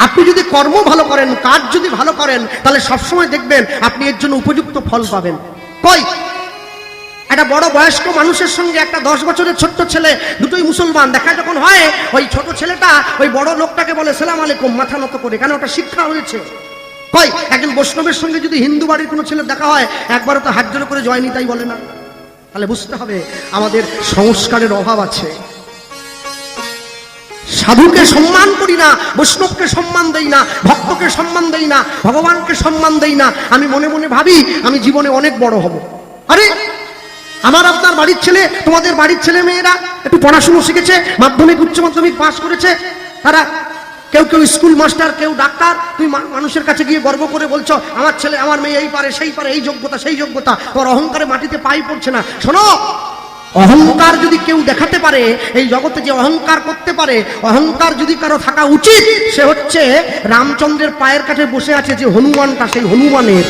আপনি যদি কর্ম ভালো করেন, কাজ যদি ভালো করেন, তাহলে সবসময় দেখবেন আপনি এর জন্য উপযুক্ত ফল পাবেন। কই? একটা বড় বয়স্ক মানুষের সঙ্গে একটা দশ বছরের ছোট্ট ছেলে, দুটোই মুসলমান, দেখা যখন হয়, ওই ছোট ছেলেটা ওই বড় লোকটাকে বলে, সালাম আলাইকুম, মাথা নত করে। কেন ওটা শিক্ষা হয়েছে। কই? একজন বৈষ্ণবের সঙ্গে যদি হিন্দু বাড়ির কোনো ছেলে দেখা হয়, একবারও তো হাত জোড়ো করে জয়নি তাই বলে না। তাহলে বুঝতে হবে আমাদের সংস্কারের অভাব আছে। সাধুকে সম্মান করি না, বৈষ্ণবকে সম্মান দেই না, ভক্তকে সম্মান দেই না, ভগবানকে সম্মান দেই না, আমি মনে মনে ভাবি আমি জীবনে অনেক বড় হব। আরে, আমার আপনার বাড়ির ছেলে, তোমাদের বাড়ির ছেলে মেয়েরা একটু পড়াশুনো শিখেছে, মাধ্যমিক, উচ্চ মাধ্যমিক পাস করেছে, তারা কেউ কেউ স্কুল মাস্টার, কেউ ডাক্তার মা- মানুষের কাছে গিয়ে গর্ব করে বলছো, আমার ছেলে, আমার মেয়ে এই পারে, সেই পারে, এই যোগ্যতা, সেই যোগ্যতা তোর অহংকারে মাটিতে পাই পড়ছে না। শোনো অহংকার যদি কেউ দেখাতে পারে, এই জগতে যে অহংকার করতে পারে, অহংকার যদি কারও থাকা উচিত, সে হচ্ছে রামচন্দ্রের পায়ের কাছে বসে আছে যে হনুমানটা, সেই হনুমানের।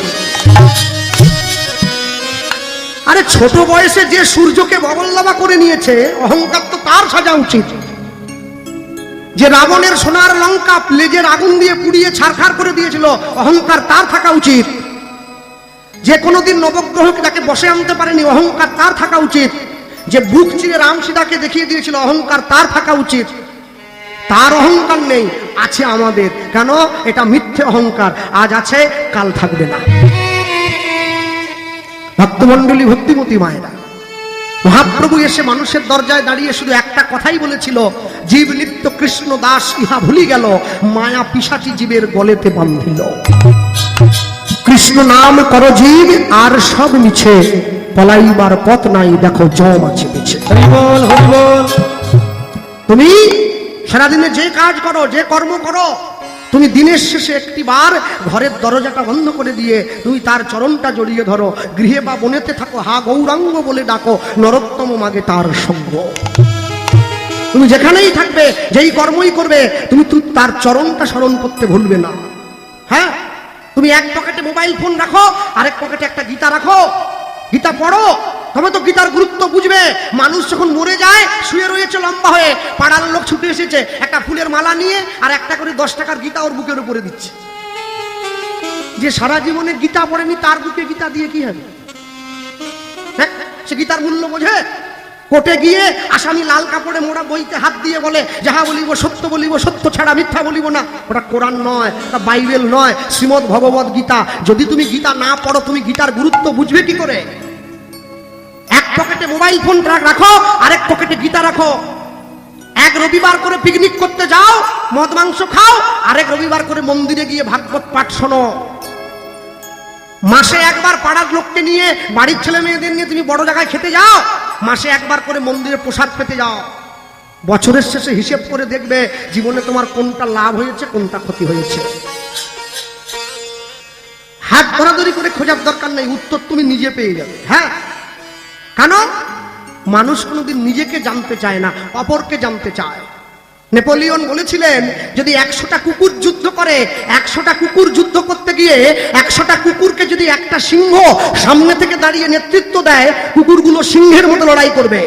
আরে ছোট বয়সে যে সূর্যকে বগল্লাবা করে নিয়েছে, অহংকার তো তার সাজা উচিত। যে রাবণের সোনার লঙ্কা লেজের আগুন দিয়ে পুড়িয়ে ছারখার করে দিয়েছিল, অহংকার তার থাকা উচিত। যে কোনোদিন নবগ্রহকে তাকে বসে আনতে পারেনি, অহংকার তার থাকা উচিত। যে বুক চিরে রাম সীতাকে দেখিয়ে দিয়েছিল, অহংকার তার থাকা উচিত। তার অহংকার নেই, আছে আমাদের। কেন? এটা মিথ্যে অহংকার। আজ আছে, কাল থাকবে না। ভক্তমণ্ডলী, ভক্তিমতী মায়েরা, মহাপ্রভু এসে মানুষের দরজায় দাঁড়িয়ে শুধু একটা কথাই বলেছিল, জীব নিত্য কৃষ্ণ দাস, ইহা ভুলি গেল, মায়া পিসাচি জীবের গলেতে বান্ধিল কৃষ্ণ নাম কর জীব, আর সব মিছে। পলাইবার পথ নাই দেখো জম আছে পিছে। তুমি সারাদিনে যে কাজ করো যে কর্ম করো তুমি দিনের শেষে একটি বার ঘরের দরজাটা বন্ধ করে দিয়ে তুমি তার চরণটা জড়িয়ে ধরো। গৃহে বা বনেতে থাকো হা গৌরাঙ্গ বলে ডাকো নরোত্তম মাগে তার সঙ্গ। তুমি যেখানেই থাকবে যেই কর্মই করবে তুমি তার চরণটা স্মরণ করতে ভুলবে না। হ্যাঁ? তুমি এক পকেটে মোবাইল ফোন রাখো আরেক পকেটে একটা গীতা রাখো গীতা পড়ো। তবে তো গীতার গুরুত্ব বুঝবে। মানুষ যখন মরে যায়, শুয়ে রয়েছে লম্বা হয়ে, পাড়ার লোক ছুটে এসেছে, একটা ফুলের মালা নিয়ে আর একটা করে দশ টাকার গীতা ওর বুকের উপরে দিচ্ছে। যে সারা জীবনে গীতা পড়েনি, তার বুকে গীতা দিয়ে কি হবে? হ্যাঁ সে গীতার মূল্য বোঝে? কোর্টে গিয়ে আসামি লাল কাপড়ে মোড়া বইতে হাত দিয়ে বলে, যাহা বলিব সত্য বলিব, সত্য ছাড়া মিথ্যা বলিব না। ওটা কোরআন নয়, ওটা বাইবেল নয়, শ্রীমদ ভগবত গীতা। যদি তুমি গীতা না পড়ো, তুমি গীতার গুরুত্ব বুঝবে কি করে? এক পকেটে মোবাইল ফোন রাখো, আরেক পকেটে গীতা রাখো। এক রবিবার করে পিকনিক করতে যাও, মদ মাংস খাও, আরেক রবিবার করে মন্দিরে গিয়ে ভাগবত পাঠ শোনো। মাসে একবার পাড়ার লোককে নিয়ে, বাড়ির ছেলে মেয়েদের নিয়ে তুমি বড় জায়গায় খেতে যাও মাসে একবার করে মন্দিরে প্রসাদ পেতে যাও। বছরের শেষে হিসেব করে দেখবে জীবনে তোমার কোনটা লাভ হয়েছে, কোনটা ক্ষতি হয়েছে। হাত ধরাধরি করে খোঁজার দরকার নেই, উত্তর তুমি নিজে পেয়ে যাবে। হ্যাঁ? কেন মানুষ কোনোদিন নিজেকে জানতে চায় না, অপরকে জানতে চায়। নেপোলিয়ন বলেছিলেন, যদি একশোটা কুকুর যুদ্ধ করে, একশোটা কুকুর যুদ্ধ করতে গিয়ে, একশোটা কুকুরকে যদি একটা সিংহ সামনে থেকে দাঁড়িয়ে নেতৃত্ব দেয়, কুকুরগুলো সিংহের মতো লড়াই করবে।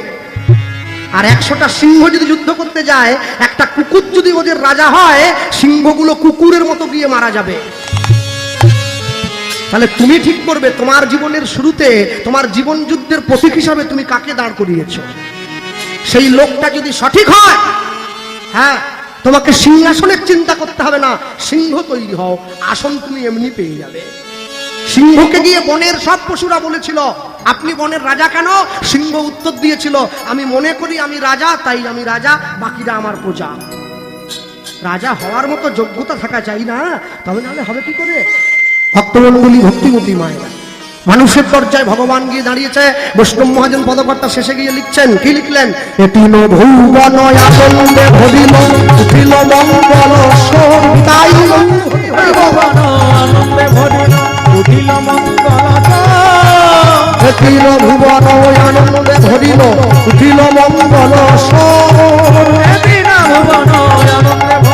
আর একশোটা সিংহ যদি যুদ্ধ করতে যায়, একটা কুকুর যদি ওদের রাজা হয়, সিংহগুলো কুকুরের মতো গিয়ে মারা যাবে। তাহলে তুমি ঠিক করবে, তোমার জীবনের শুরুতে, তোমার জীবন যুদ্ধের প্রতীক হিসাবে তুমি কাকে দাঁড় করিয়েছ? সেই লোকটা যদি সঠিক হয় হ্যাঁ তোমাকে সিংহাসনের চিন্তা করতে হবে না, সিংহ তৈরি হও, আসন তুমি এমনি পেয়ে যাবে। সিংহকে গিয়ে বনের সব পশুরা বলেছিল, আপনি বনের রাজা কেন? সিংহ উত্তর দিয়েছিল, আমি মনে করি আমি রাজা, তাই আমি রাজা, বাকিরা আমার প্রজা। রাজা হওয়ার মতো যোগ্যতা থাকা চাই না, তবে নাহলে হবে কি করে? ভক্তমন্ডলী ভক্তিমতী মায়েরা মানুষের দরজায় ভগবান গিয়ে দাঁড়িয়েছে। বৈষ্ণব মহাজন পদকর্তা শেষে গিয়ে লিখছেন কি লিখলেন? এটি ভৌবন আনন্দে ভরিল উঠিল মঙ্গল সোর তাই ভগবান আনন্দে ভরিল উঠিল মঙ্গল ভুবন আনন্দে ভরিল উঠিল মঙ্গল সোর ভুবন আনন্দে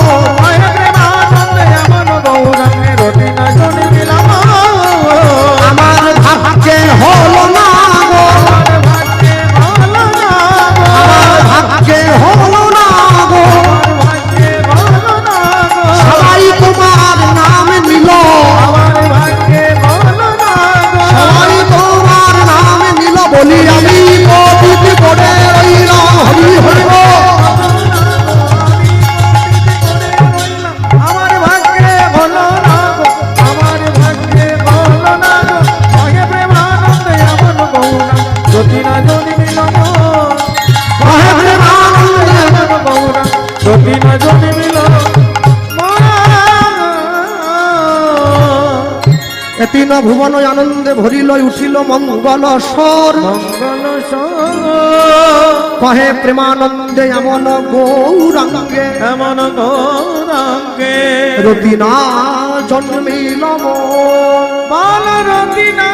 উঠিল মঙ্গল মঙ্গল কহে প্রেমানন্দে এমন গৌরাঙ্গে। এমন গৌরাঙ্গে। রতিনা জন্মিল। বাল রতিনা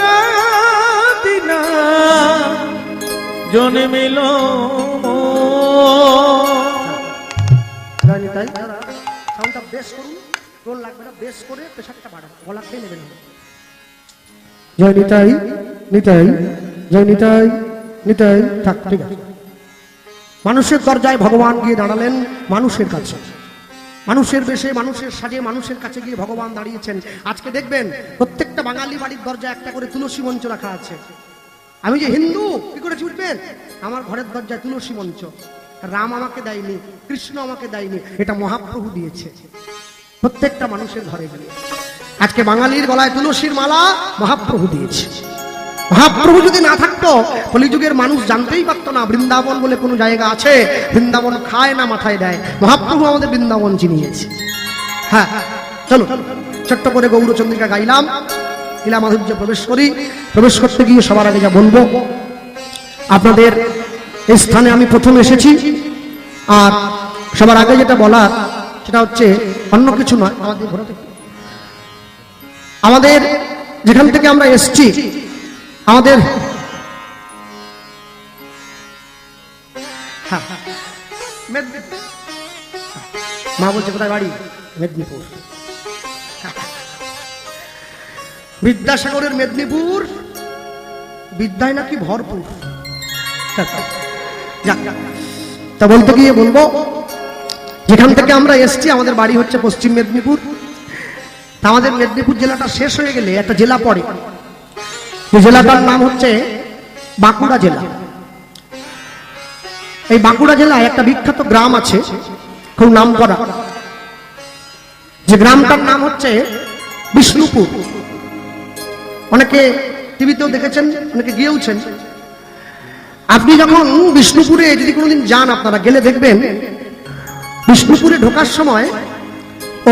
রতিনা জন্মিল জানি তাই বেশ করুন। টোন লাগবে না বেশ করে প্রেশারটা বাড়ান গলা খেয়ে নেবেন। জয় নিতাই নিতাই জয় নিতাই নিতাই থাক ঠিক আছে। মানুষের দরজায় ভগবান গিয়ে দাঁড়ালেন মানুষের কাছে। মানুষের বেশে মানুষের সাজে মানুষের কাছে গিয়ে ভগবান দাঁড়িয়েছেন। আজকে দেখবেন প্রত্যেকটা বাঙালি বাড়ির দরজায় একটা করে তুলসী মঞ্চ রাখা আছে। আমি যে হিন্দু কি করে ছুটবেন? আমার ঘরের দরজায় তুলসী মঞ্চ। রাম আমাকে দেয়নি কৃষ্ণ আমাকে দেয়নি এটা মহাপ্রভু দিয়েছে। প্রত্যেকটা মানুষের ঘরে গিয়ে। আজকে বাঙালির গলায় তুলসীর মালা মহাপ্রভু দিয়েছে। মহাপ্রভু যদি না থাকতো, কলিযুগের মানুষ জানতেই পারতো না, বৃন্দাবন বলে কোনো জায়গা আছে, বৃন্দাবন খায় না, মাথায় দেয়। মহাপ্রভু আমাদের বৃন্দাবন চিনিয়েছে। হ্যাঁ চলো, ছোট্ট করে গৌরচন্দ্রিকা গাইলাম। লীলা মাধুর্য প্রবেশ করি। প্রবেশ করতে গিয়ে সবার আগে যা বলব, আপনাদের এই স্থানে আমি প্রথম এসেছি। আর সবার আগে যেটা বলার সেটা হচ্ছে অন্য কিছু নয় আমাদের আমাদের যেখান থেকে আমরা এসছি আমাদের হ্যাঁ, হ্যাঁ। মা বলছে কোথায় বাড়ি? মেদিনীপুর। বিদ্যাসাগরের মেদিনীপুর বিদ্যায় নাকি ভরপুর? যাক। তা বলতে গিয়ে বলব যেখান থেকে আমরা এসছি, আমাদের বাড়ি হচ্ছে পশ্চিম মেদিনীপুর। আমাদের মেদিনীপুর জেলাটা শেষ হয়ে গেলে একটা জেলা পড়ে। যে জেলাটার নাম হচ্ছে বাঁকুড়া জেলা। এই বাঁকুড়া জেলায় একটা বিখ্যাত গ্রাম আছে, খুব নাম করা। যে গ্রামটার নাম হচ্ছে বিষ্ণুপুর। অনেকে টিভিতেও দেখেছেন, অনেকে গিয়েওছেন। আপনি যখন বিষ্ণুপুরে যদি কোনোদিন যান, আপনারা গেলে দেখবেন বিষ্ণুপুরে ঢোকার সময়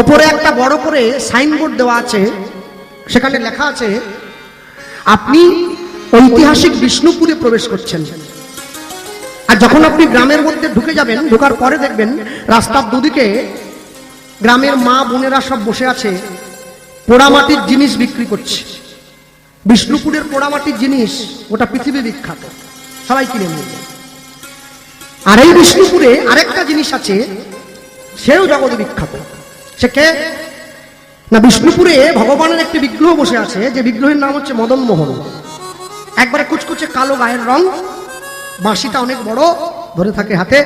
ওপরে একটা বড় করে সাইনবোর্ড দেওয়া আছে, সেখানে লেখা আছে, আপনি ঐতিহাসিক বিষ্ণুপুরে প্রবেশ করছেন। আর যখন আপনি গ্রামের মধ্যে ঢুকে যাবেন, ঢোকার পরে দেখবেন রাস্তার দুদিকে গ্রামের মা বোনেরা সব বসে আছে, পোড়ামাটির জিনিস বিক্রি করছে। বিষ্ণুপুরের পোড়ামাটির জিনিস ওটা পৃথিবী বিখ্যাত, সবাই কিনে নিয়ে আর এই বিষ্ণুপুরে আরেকটা জিনিস আছে সেও জগৎ বিখ্যাত। সে কে? না, বিষ্ণুপুরে ভগবানের একটি বিগ্রহ বসে আছে, যে বিগ্রহের নাম হচ্ছে মদন মোহন। একবারে কুচকুচে কালো গায়ের রং, বাঁশিটা অনেক বড়, ধরে থাকে হাতে।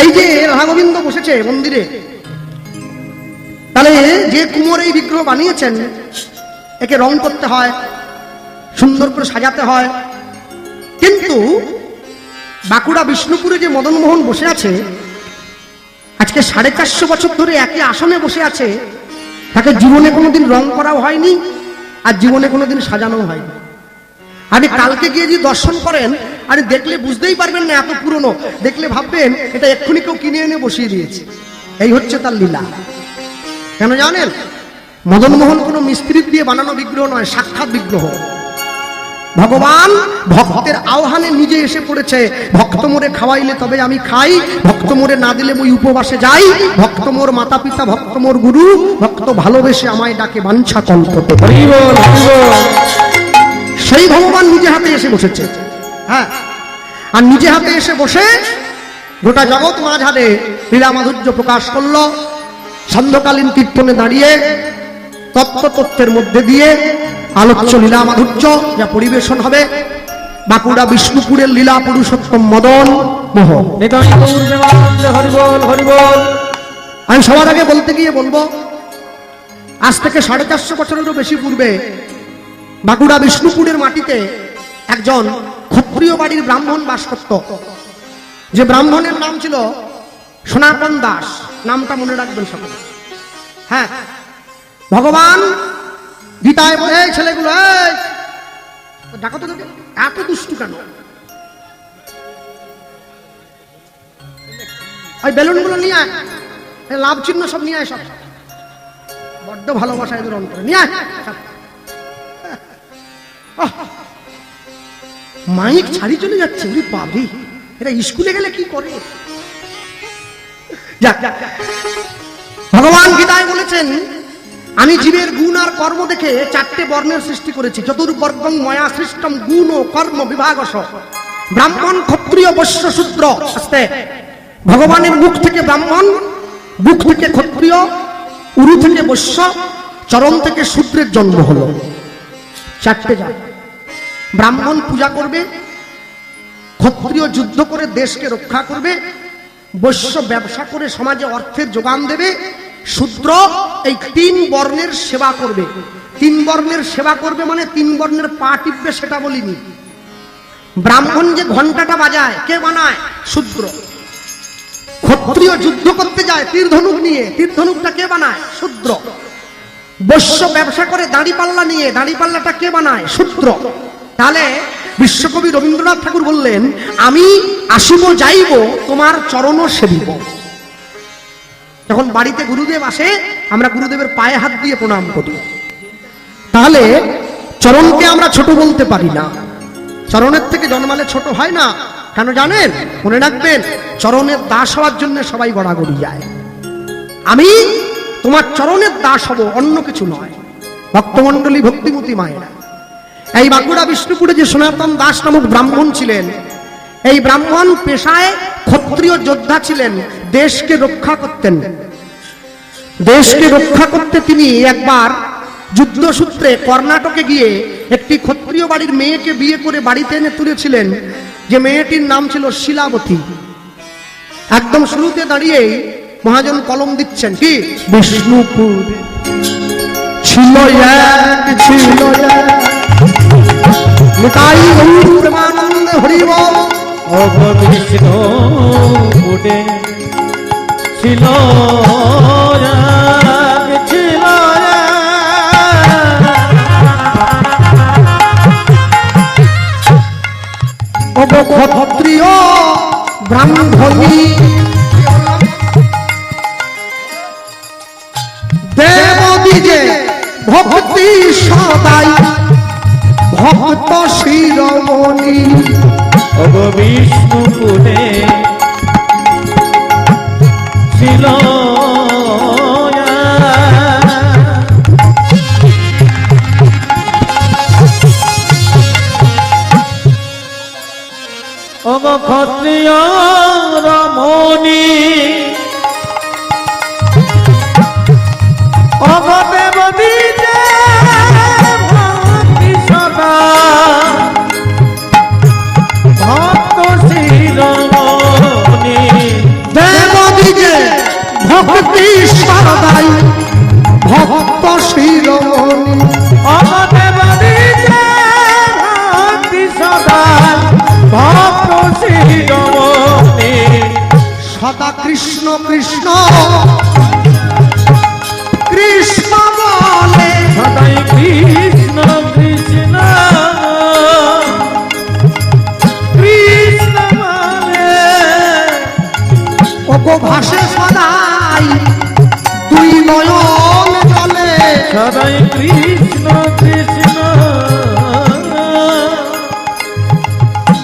এই যে রাধা গোবিন্দ বসেছে মন্দিরে, তাহলে যে কুমোর এই বিগ্রহ বানিয়েছেন, একে রং করতে হয়, সুন্দর করে সাজাতে হয়। কিন্তু বাঁকুড়া বিষ্ণুপুরে যে মদনমোহন বসে আছে আজকে সাড়ে চারশো বছর ধরে একই আসনে বসে আছে। তাকে জীবনে কোনোদিন রং করাও হয়নি, আর জীবনে কোনোদিন সাজানো হয়নি। আপনি কালকে গিয়ে যদি দর্শন করেন, আরে দেখলে বুঝতেই পারবেন না এত পুরনো। দেখলে ভাববেন, এটা এক্ষুনি কেউ কিনে এনে বসিয়ে দিয়েছে। এই হচ্ছে তার লীলা। কেন জানেন? মদনমোহন কোনো মিস্ত্রি দিয়ে বানানো বিগ্রহ নয়, সাক্ষাৎ বিগ্রহ। ভগবান ভক্তের আহ্বানে নিজে এসে পড়েছে। ভক্ত মোরে খাওয়াইলে তবে আমি খাই ভক্ত মোরে না দিলে মই উপবাসে যাই। ভক্ত মোর মাতা পিতা ভক্ত মোর গুরু ভক্ত ভালোবেসে আমায় ডাকে বাঞ্ছা কল্পতে সেই ভগবান নিজে হাতে এসে বসেছে। হ্যাঁ আর নিজে হাতে এসে বসে গোটা জগৎ মাঝারে লীলা মাধুর্য প্রকাশ করল। সন্ধ্যকালীন কীর্তনে দাঁড়িয়ে তত্ত্ব তত্ত্বের মধ্যে দিয়ে আলোচ্য লীলা মাধুর্য যা পরিবেশন হবে বাঁকুড়া বিষ্ণুপুরের লীলা পুরুষোত্তম মদন মোহ। আমি সবার আগে বলতে গিয়ে বলব, আজ থেকে সাড়ে চারশো বছরেরও বেশি পূর্বে বাঁকুড়া বিষ্ণুপুরের মাটিতে একজন ক্ষত্রিয় বাড়ির ব্রাহ্মণ বাস করত। যে ব্রাহ্মণের নাম ছিল সনাতন দাস। নামটা মনে রাখবেন সকলে। হ্যাঁ ভগবান গীতায় বলে "এই ছেলেগুলো ডাকো তো এত দুষ্টু কেন? ওই বেলুনগুলো নিয়ে আয় লাভ চিহ্ন সব নিয়ে আয় সব। বড্ড ভালোবাসা এদের অন্তরে নিয়ে আয়। মাইক ছাড়ি চলে যাচ্ছে উনি পাবি এরা স্কুলে গেলে কি করে? যাক, যাক। ভগবান গীতায় বলেছেন আমি জীবের গুণ আর কর্ম দেখে চারটে বর্ণের সৃষ্টি করেছি। চতুর্বর্গং ময়া সৃষ্টম গুণ ও কর্ম বিভাগস ব্রাহ্মণ, ক্ষত্রিয়, বৈশ্য, শূদ্র ভগবানের মুখ থেকে ব্রাহ্মণ, বুক থেকে ক্ষত্রিয়, উরু থেকে বৈশ্য, চরণ থেকে শূদ্রের জন্ম হলো। চারটে যা ব্রাহ্মণ পূজা করবে, ক্ষত্রিয় যুদ্ধ করে দেশকে রক্ষা করবে, বৈশ্য ব্যবসা করে সমাজে অর্থের যোগান দেবে শূদ্র এই তিন বর্ণের সেবা করবে। তিন বর্ণের সেবা করবে মানে তিন বর্ণের পা টিপবে সেটা বলিনি। ব্রাহ্মণ যে ঘন্টাটা বাজায়, কে বানায়? শূদ্র। ক্ষত্রিয় যুদ্ধ করতে যায় তীর ধনুক নিয়ে। তীর ধনুকটা কে বানায়? শূদ্র। বৈশ্য ব্যবসা করে দাড়ি পাল্লা নিয়ে, দাড়ি পাল্লাটা কে বানায়? শূদ্র। তাহলে বিশ্বকবি রবীন্দ্রনাথ ঠাকুর বললেন, আমি আসিব, যাইব, তোমার চরণ সেবিব। যখন বাড়িতে গুরুদেব আসে, আমরা গুরুদেবের পায়ে হাত দিয়ে প্রণাম করি। তাহলে চরণকে আমরা ছোট বলতে পারি না। চরণের থেকে জন্মালে ছোট হয় না। কেন জানেন? মনে রাখবেন, চরণের দাস হওয়ার জন্য সবাই গড়াগড়ি যায়। আমি তোমার চরণের দাস হব, অন্য কিছু নয়। ভক্তমণ্ডলী ভক্তিমতী মায়েরা। এই বাঁকুড়া, বিষ্ণুপুরে যে সনাতন দাস নামক ব্রাহ্মণ ছিলেন এই ব্রাহ্মণ পেশায় ক্ষত্রিয় যোদ্ধা ছিলেন, দেশকে রক্ষা করতেন। দেশকে রক্ষা করতে তিনি একবার যুদ্ধসূত্রে কর্ণাটকে গিয়ে একটি ক্ষত্রিয় বাড়ির মেয়েকে বিয়ে করে বাড়িতে এনে তুলেছিলেন, যে মেয়েটির নাম ছিল শিলাবতী। একদম শুরুতে দাঁড়িয়ে মহাজন কলম দিচ্ছেন, কি? বিষ্ণুপুর। ছিল ছিল অববিষ্ণু ফুটে ছিল ছিল ক্ষত্রিয় ব্রাহ্মণী ফুটে ছিল ক্ষত্রিয় রমণী। অগ ভক্তি সদাই ভক্ত শিরোমণি। অগ দেবদীতে ভক্তি সদা ভক্ত শিরোমণি। সদা কৃষ্ণ কৃষ্ণ। কৃষ্ণ বলে। সদাই কৃষ্ণ কৃষ্ণ। কৃষ্ণ মানে ওগো ভাসে তুই নয়ন জলে। সদাই কৃষ্ণ কৃষ্ণ।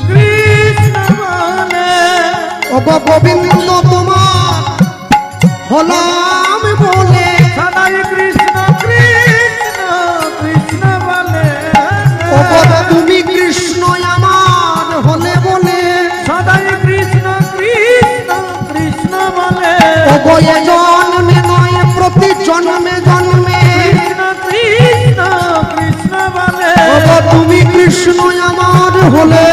কৃষ্ণ মানে গোবিন্দ তোমার হলাম। এ জন্মে নয় প্রতি জন্মে জন্মে। তুমি কৃষ্ণ আমার হলে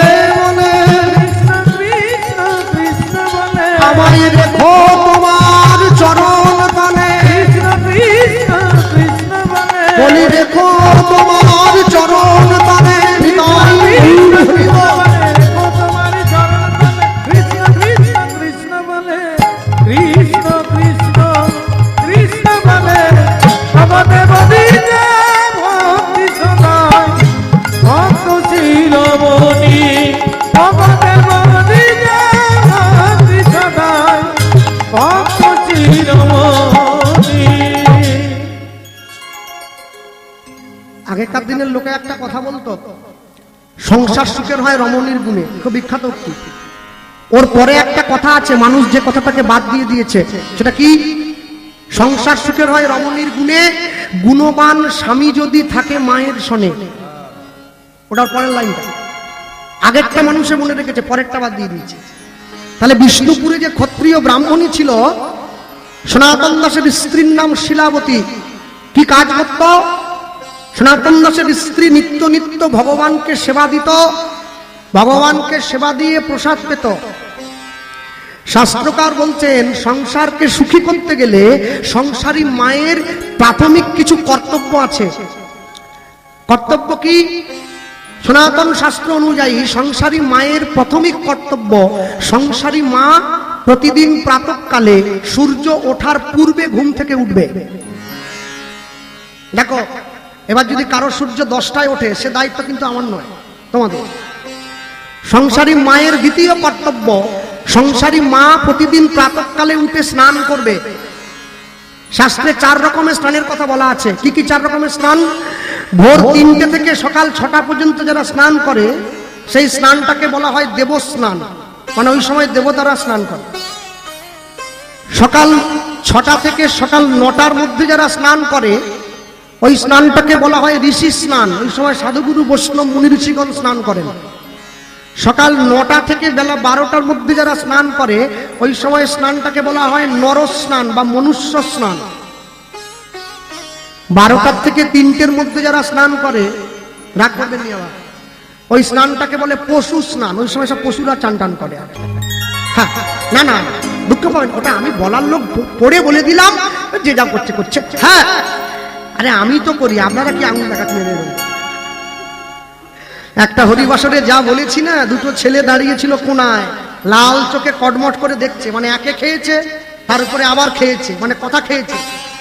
আমায় রেখো তোমার চরণ বলি, রেখো তোমার দিনের লোকে একটা কথা বলতো, সংসার সুখের হয় রমণীর গুণে, খুব বিখ্যাত ওর পরে একটা কথা আছে, মানুষ যে কথাটাকে বাদ দিয়ে দিয়েছে, সেটা কি? সংসার সুখের হয় রমণীর গুণে, গুণবান স্বামী যদি থাকে মায়ের সনে। ওটার পরের লাইনটা। আগেরটা মানুষে মনে রেখেছে, পরেরটা বাদ দিয়ে দিয়েছে। তাহলে বিষ্ণুপুরে যে ক্ষত্রিয় ব্রাহ্মণী ছিল, সনাতন দাসের স্ত্রীর নাম শিলাবতী। কি কাজ করত? সনাতন দাসের স্ত্রী নিত্য নিত্য ভগবানকে সেবা দিত, ভগবানকে সেবা দিয়ে প্রসাদ পেত। শাস্ত্রকার বলছেন, সংসারকে সুখী করতে গেলে সংসারী মায়ের প্রাথমিক কিছু কর্তব্য আছে। কর্তব্য কি? সনাতন শাস্ত্র অনুযায়ী সংসারী মায়ের প্রাথমিক কর্তব্য, সংসারী মা প্রতিদিন প্রাতকালে সূর্য ওঠার পূর্বে ঘুম থেকে উঠবে। দেখো এবার যদি কারও সূর্য দশটায় ওঠে সে দায়িত্ব কিন্তু আমার নয় তোমাদের। সংসারী মায়ের দ্বিতীয় কর্তব্য সংসারী মা প্রতিদিন প্রাতকালে উঠে স্নান করবে। শাস্ত্রে চার রকমের স্নানের কথা বলা আছে। কি কি চার রকমের স্নান? ভোর তিনটে থেকে সকাল ছটা পর্যন্ত যারা স্নান করে সেই স্নানটাকে বলা হয় দেবস্নান। মানে ওই সময় দেবতারা স্নান করে। সকাল ছটা থেকে সকাল নটার মধ্যে যারা স্নান করে ওই স্নানটাকে বলা হয় ঋষি স্নান। ওই সময় সাধুগুরু বৈষ্ণব মুনি ঋষিগণ স্নান করেন। সকাল নটা থেকে বেলা বারোটার মধ্যে যারা স্নান করে, ওই সময় স্নানটাকে বলা হয় নর স্নান বা মনুষ্য স্নান। বারোটার থেকে তিনটের মধ্যে যারা স্নান করে আবার। ওই স্নানটাকে বলে পশু স্নান। ওই সময় সব পশুরা চান টান করে হ্যাঁ না না, দুঃখ পাবেন, ওটা আমি বলার লোক পড়ে বলে দিলাম, যে যা করছে করছে। হ্যাঁ আরে আমি তো করি, আপনারা কি আঙুল দেখাতে মেরে একটা হরিবাসরে যা বলেছি না, দুটো ছেলে দাঁড়িয়েছিল কোনায়, লাল চোখে কটমট করে দেখছে মানে একে খেয়েছে, তার উপরে আবার খেয়েছে মানে কথা খেয়েছে।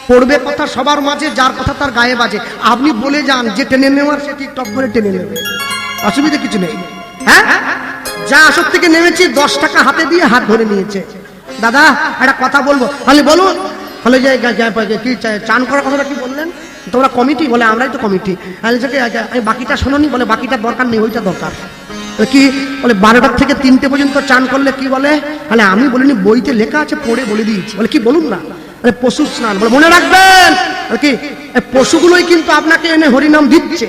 পড়বে কথা সবার মাঝে, যার কথা তার গায়ে বাজে। আপনি বলে যান, যে টেনে নেওয়ার সে ঠিক টপ করে টেনে নেবে। অসুবিধা কিছু নেই। হ্যাঁ? যা আসর থেকে নেমেছি, দশ টাকা হাতে দিয়ে হাত ধরে নিয়েছে। দাদা, একটা কথা বলব। তাহলে বলুন, তাহলে যে কি চান করার কথাটা কি বললেন? তোমরা কমিটি বলে আমরাই তো কমিটি কি, আচ্ছা, আমি বাকিটা শোনি বলে বাকিটার দরকার নেই ওইটা দরকার। কি বলে বারোটার থেকে তিনটে পর্যন্ত চান করলে কি বলে? তাহলে আমি বলিনি বইতে লেখা আছে পড়ে বলে দিয়েছি। বলে কি বলুন না? বলে পশু স্নান। বলে মনে রাখবেন! কি? পশুগুলোই কিন্তু আপনাকে এনে হরিনাম দিচ্ছে।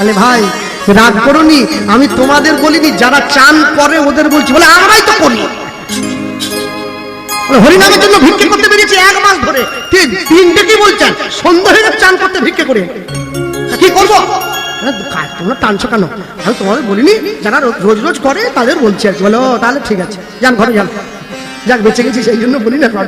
আরে ভাই রাগ করনি আমি তোমাদের বলিনি যারা চান করে ওদের বলছি। বলে আমরাই তো করি। হরিনামের জন্য ভিক্ষে করতে বেরিয়েছি এক মাস ধরে। তিনটে কি বলছেন? সন্ধ্যা হয়ে চান করতে ভিক্ষে করে। কি করব? তোমরা টানছো কেন? আমি তোমাদের বলিনি, যারা রোজ রোজ করে, তাদের বলছি আর বলো, তাহলে ঠিক আছে। যান, ঘরে যান। যাক, বেঁচে গেছি, সেই জন্য বলি না ঘর